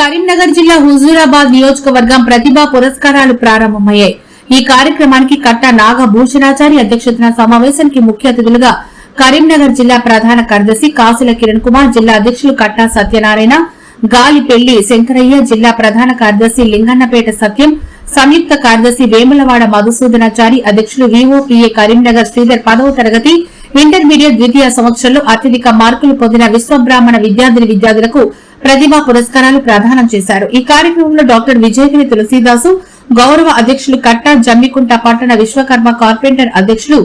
కరీంనగర్ జిల్లా హుజూరాబాద్ నియోజకవర్గం ప్రతిభా పురస్కారాలు ప్రారంభమయ్యాయి. ఈ కార్యక్రమానికి కట్ట నాగభూషణాచారి అధ్యక్షతన సమావేశానికి ముఖ్య అతిథులుగా కరీంనగర్ జిల్లా ప్రధాన కార్యదర్శి కాసుల కిరణ్ కుమార్ జిల్లా అధ్యక్షులు కట్టా సత్యనారాయణ గాలి పెళ్ళి శంకరయ్య జిల్లా ప్రధాన కార్యదర్శి లింగన్నపేట సత్యం సంయుక్త కార్యదర్శి వేములవాడ మధుసూదనాచారి అధ్యక్షులు విఓపీఏ కరీంనగర్ శ్రీధర్ పదవ తరగతి ఇంటర్మీడియట్ ద్వితీయ సంవత్సరంలో అత్యధిక మార్కులు పొందిన విశ్వబ్రాహ్మణ విద్యార్థిని విద్యార్థులకు ప్రతిభ పురస్కారాలు ప్రదానం చేశారు. ఈ కార్యక్రమంలో డాక్టర్ విజయగిరి తులసీదాసు గౌరవ అధ్యక్షులు కట్టా జమ్మికుంట పట్టణ విశ్వకర్మ కార్పెంటర్ అధ్యక్షులు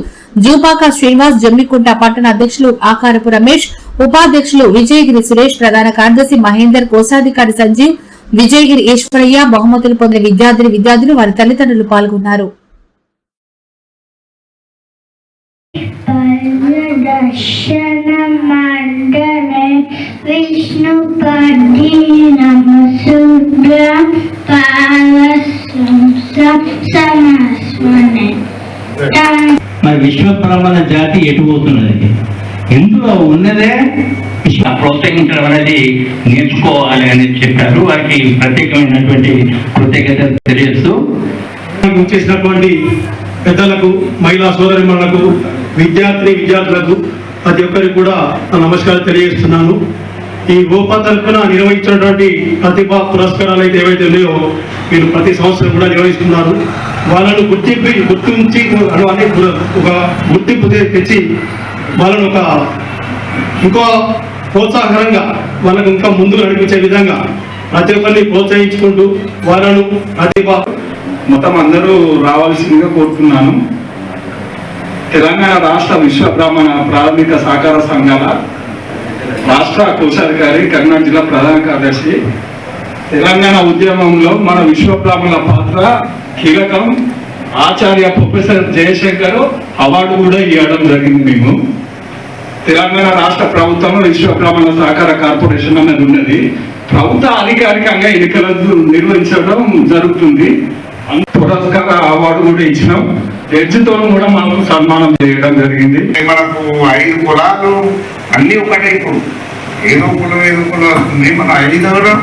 జూపాక శ్రీనివాస్ జమ్మికుంట పట్టణ అధ్యక్షులు ఆకారపు రమేష్ ఉపాధ్యక్షులు విజయగిరి సురేష్ ప్రధాన కార్యదర్శి మహేందర్ కోశాధికారి సంజీవ్ విజయగిరి ఈశ్వరయ్య బహుమతులు పొందిన విద్యార్థిని విద్యార్థులు వారి తల్లిదండ్రులు పాల్గొన్నారు. విష్ణు మరి విశ్వ జాతి ఎటు పోతున్నది? ఇందులో ఉన్నదే? ప్రోత్సహించడం అనేది నేర్చుకోవాలి అని చెప్పారు. వారికి ప్రత్యేకమైనటువంటి కృతజ్ఞత తెలియజేస్తూ చేసినటువంటి పెద్దలకు మహిళా సోదరిమణులకు విద్యార్థి విద్యార్థులకు ప్రతి ఒక్కరికి కూడా నమస్కారం తెలియజేస్తున్నాను. ఈ గోపా తరఫున నిర్వహించినటువంటి ప్రతిభా పురస్కారాలు అయితే ఏవైతే ఉన్నాయో మీరు ప్రతి సంవత్సరం కూడా నిర్వహిస్తున్నారు. వాళ్ళను గుర్తింపు గుర్తించి అని ఒక గుర్తింపు తెచ్చి వాళ్ళను ఒక ఇంకో ప్రోత్సాహకరంగా వాళ్ళకు ఇంకా ముందుకు నడిపించే విధంగా ప్రతి ఒక్కరిని ప్రోత్సహించుకుంటూ వాళ్ళను ప్రతిభ మొత్తం అందరూ రావాల్సిందిగా కోరుతున్నాను. తెలంగాణ రాష్ట్ర విశ్వ బ్రాహ్మణ ప్రాథమిక సహకార సంఘాల రాష్ట్ర కోశాధికారి కర్నాటక జిల్లా ప్రధాన కార్యదర్శి. తెలంగాణ ఉద్యమంలో మన విశ్వబ్రాహ్మణుల పాత్ర కీలకం. ఆచార్య ప్రొఫెసర్ జయశంకర్ అవార్డు కూడా ఇవ్వడం జరిగింది మేము తెలంగాణ రాష్ట్ర ప్రభుత్వం విశ్వబ్రాహ్మణ సహకార కార్పొరేషన్ అనేది ఉన్నది. ప్రభుత్వ అధికారికంగా ఎన్నికలు నిర్వహించడం జరుగుతుంది. పురస్కార అవార్డు కూడా ఇచ్చినాం. జడ్జితో కూడా మనకు సన్మానం చేయడం జరిగింది. మనకు ఐదు కులాలు అన్ని ఒకటే ఇప్పుడు. ఏదో కులం ఏదో కులం వస్తుంది. మన ఐదుగురు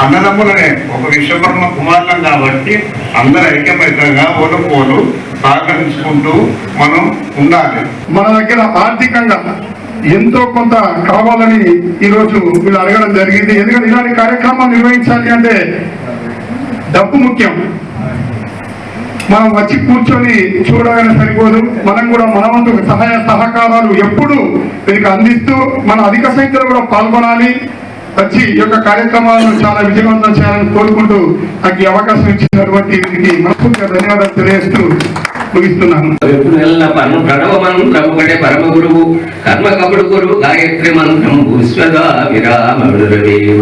అన్నదమ్ములనే. ఒక విశ్వకర్మ కుమారులం కాబట్టి అందరు ఐక్యమత్యంగా ఓలుకోలు సహకరించుకుంటూ మనం ఉండాలి. మన దగ్గర ఆర్థికంగా ఎంతో కొంత కావాలని ఈరోజు వీళ్ళు అడగడం జరిగింది. ఎందుకంటే ఇలాంటి కార్యక్రమాలు నిర్వహించాలి అంటే డబ్బు ముఖ్యం. మనం వచ్చి కూర్చొని చూడగానే సరిపోదు. మనం కూడా మన వంతు సహాయ సహకారాలు ఎప్పుడు దీనికి అందిస్తూ మన అధిక సంఖ్యలో కూడా పాల్గొనాలి. వచ్చి ఈ యొక్క కార్యక్రమాలను చాలా విజయవంతం చేయాలని కోరుకుంటూ నాకు ఈ అవకాశం ఇచ్చినటువంటి వీరికి మనస్ఫూర్తిగా ధన్యవాదాలు తెలియజేస్తూ ముగిస్తున్నాను. ప్రణవ ఒకటే పరమ గురువు కర్మ కపుడు గురువు గాయత్రి మంత్రం విశ్వదా విరామరుడవేవ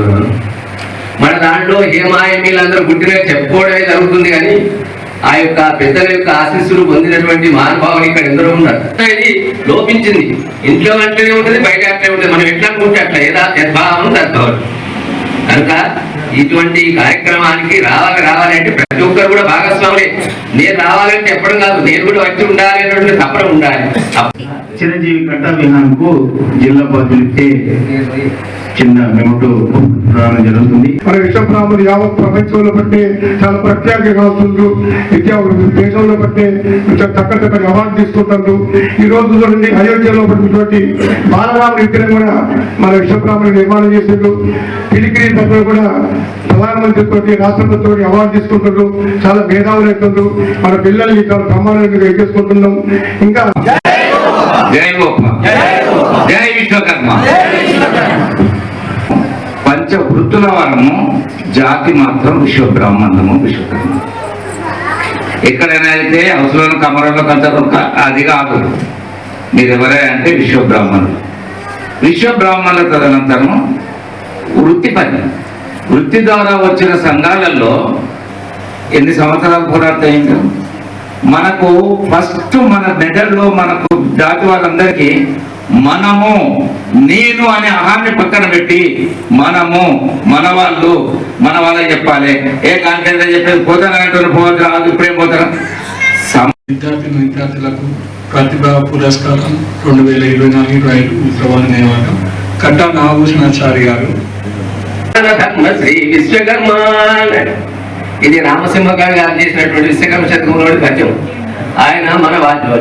మన దాంట్లో హేమాయమీలందరూ గుడ్డిగా చెప్పుకోవడమే జరుగుతుంది కానీ ఆ యొక్క పెద్దల యొక్క ఆశీస్సులు పొందినటువంటి మహానుభావులు ఇక్కడ ఎందరో ఉన్నారు. ఇది లోపించింది. ఇంట్లో అంటేనే ఉంటుంది బయట అట్లే ఉంటుంది. మనం ఎట్లా అనుకుంటే అట్లా. ఏదా యద్భావం తద్భావం కనుక ఇటువంటి కార్యక్రమానికి రావాలి రావాలి అంటే ప్రతి ఒక్కరు కూడా భాగస్వాములే. నేను రావాలంటే ఎప్పుడు కాదు నేను కూడా వచ్చి ఉండాలి అనేటువంటి తప్పడం ఉండాలి. చిరంజీవి కట్టాబిహాన్కు జిల్లా బాధ్యులకే చిన్న మెమోటో ప్రారంభం జరుగుతుంది. మన విశ్వబ్రాహ్మణులు యావత్ ప్రపంచంలో బట్టి చాలా ప్రత్యేకంగా అవుతుంది విద్యా దేశంలో బట్టి చక్కటి చక్కటి అవార్డు తీసుకుంటారు ఈ రోజు చూడండి అయోధ్యలో పడినటువంటి బాలరాముడి విగ్రహం కూడా మన విశ్వబ్రాహ్మణులు నిర్మాణం చేసిండ్రు. పిలికిరి పత్రం కూడా ప్రధానమంత్రితో రాష్ట్రపతితో అవార్డు తీసుకుంటున్నారు చాలా మేధావులు అవుతుండ్రు మన పిల్లల్ని చాలా బ్రహ్మాండంగా ఎక్కేసుకుంటున్నాం ఇంకా జై గోప జై విశ్వకర్మ. పంచ వృత్తుల వరము జాతి మాత్రం విశ్వ బ్రాహ్మణము విశ్వకర్మ. ఎక్కడైనా అయితే అవసరం కమరంలో కంచరం అది కాదు. మీరు ఎవరే అంటే విశ్వ బ్రాహ్మణులు విశ్వ బ్రాహ్మణుల తదనంతరం వృత్తి పని. వృత్తి ద్వారా వచ్చిన సంఘాలలో ఎన్ని సంవత్సరాలు పోరాడతాయిందో మనకు ఫస్ట్ మన మెదడులో మనకు జాతి వాళ్ళందరికీ మనము నేను అనే అహాన్ని పక్కన పెట్టి మనము మన వాళ్ళు మన వాళ్ళకి చెప్పాలి. ఏ కాంటే చెప్పేది పోతానంటే పోతే రాదు ఇప్పుడేం పోతారా? సమ- విద్యార్థి విద్యార్థులకు ప్రతిభా పురస్కారం రెండు వేల ఇరవై నాలుగు ఇరవై ఐదు ఉత్తరవాద నియామకం కట్టా నాగభూషణాచారి గారు. శ్రీ విశ్వకర్మ. ఇది రామసింహ గారు చేసినటువంటి విశ్వకర్మ శతకంలోని పద్యం. ఆయన మన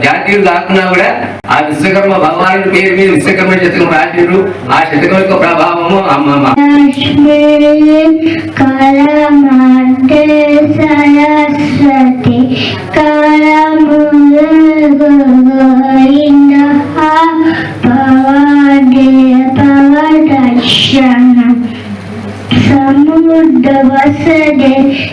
జాతీయులు కాకుండా కూడా ఆ విశ్వకర్మ భగవానుడి పేరు మీద విశ్వకర్మ శతకం రాసిరు ఆ శతకం యొక్క ప్రభావము అమ్మ the verse day,